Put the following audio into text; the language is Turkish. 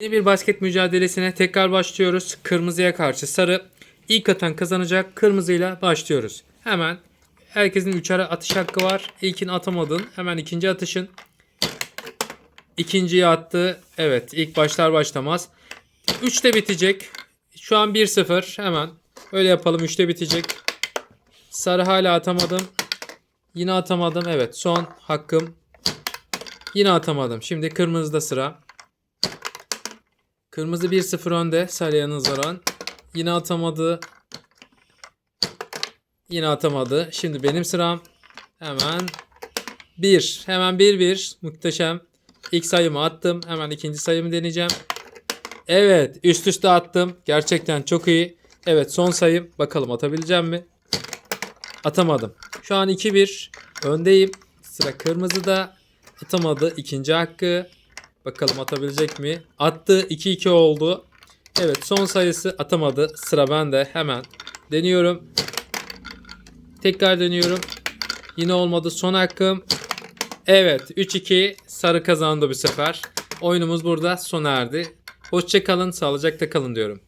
Yeni bir basket mücadelesine tekrar başlıyoruz. Kırmızıya karşı sarı. İlk atan kazanacak. Kırmızıyla başlıyoruz. Hemen herkesin üçer atış hakkı var. İlkini atamadın. Hemen ikinci atışın. İkinciyi attı. Evet ilk başlar başlamaz. 3'te bitecek. Şu an 1-0. Hemen öyle yapalım. 3'te bitecek. Sarı hala atamadım. Yine atamadım. Evet son hakkım. Yine atamadım. Şimdi kırmızıda sıra. Kırmızı 1-0 önde. Sarıya nazaran. Yine atamadı. Yine atamadı. Şimdi benim sıram. Hemen 1. Hemen 1-1. Muhteşem. İlk sayımı attım. Hemen ikinci sayımı deneyeceğim. Evet. Üst üste attım. Gerçekten çok iyi. Evet son sayım. Bakalım atabileceğim mi? Atamadım. Şu an 2-1. Öndeyim. Sıra kırmızıda. Atamadı. İkinci hakkı. Bakalım atabilecek mi? Attı. 2-2 oldu. Evet son sayısı atamadı. Sıra bende. Hemen deniyorum. Tekrar deniyorum. Yine olmadı. Son hakkım. Evet 3-2 sarı kazandı bu sefer. Oyunumuz burada sona erdi. Hoşça kalın, sağlıcakla kalın diyorum.